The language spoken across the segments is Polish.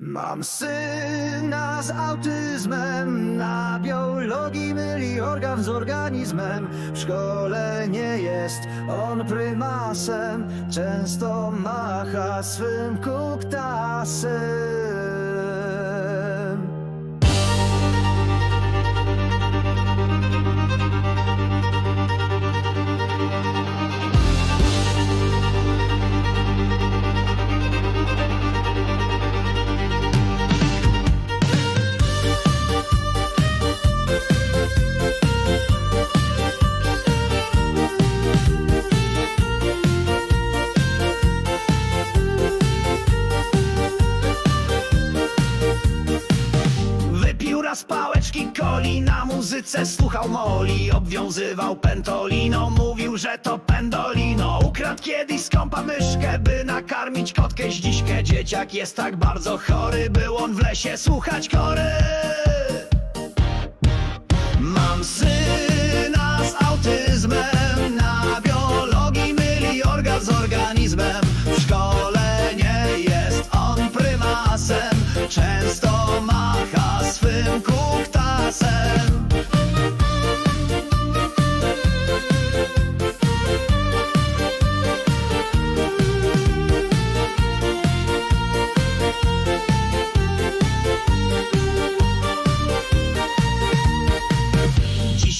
Mam syna z autyzmem, na biologii myli organ z organizmem. W szkole nie jest on prymasem, często macha swym kuktasem. Na muzyce słuchał moli Obwiązywał pentolino, mówił, że to pendolino. Ukradł kiedyś skąpa myszkę, by nakarmić kotkę. Ździśkę Dzieciak jest tak bardzo chory, był on w lesie słuchać kory. Mam syna z autyzmem, na biologii myli organ z organizmem. W szkole nie jest on prymasem, często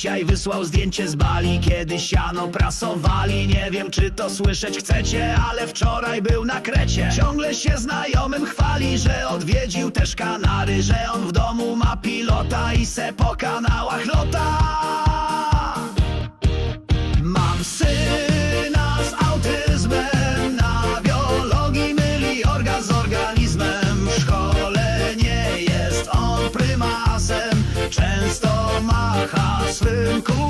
Dzisiaj wysłał zdjęcie z Bali, kiedy siano prasowali. Nie wiem czy to słyszeć chcecie, ale wczoraj był na Krecie. Ciągle się znajomym chwali, że odwiedził też Kanary Że on w domu ma pilota i se po kanałach lota Mam syna macha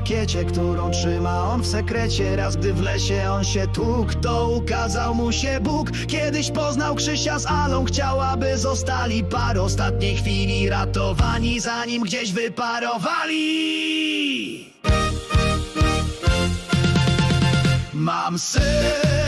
rakiecie, którą trzyma on w sekrecie. Raz gdy w lesie on się tukł, to ukazał mu się Bóg. Kiedyś poznał Krzysia z Alą, chciał, aby zostali parą Ostatniej chwili ratowani, zanim gdzieś wyparowali. Mam syna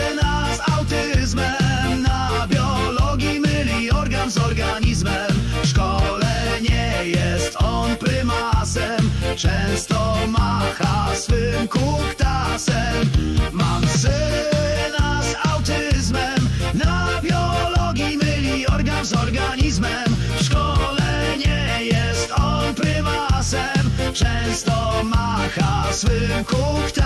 często macha swym kuktasem. Mam syna z autyzmem, na biologii myli organ z organizmem. W szkole nie jest on prymasem, często macha swym kuktasem.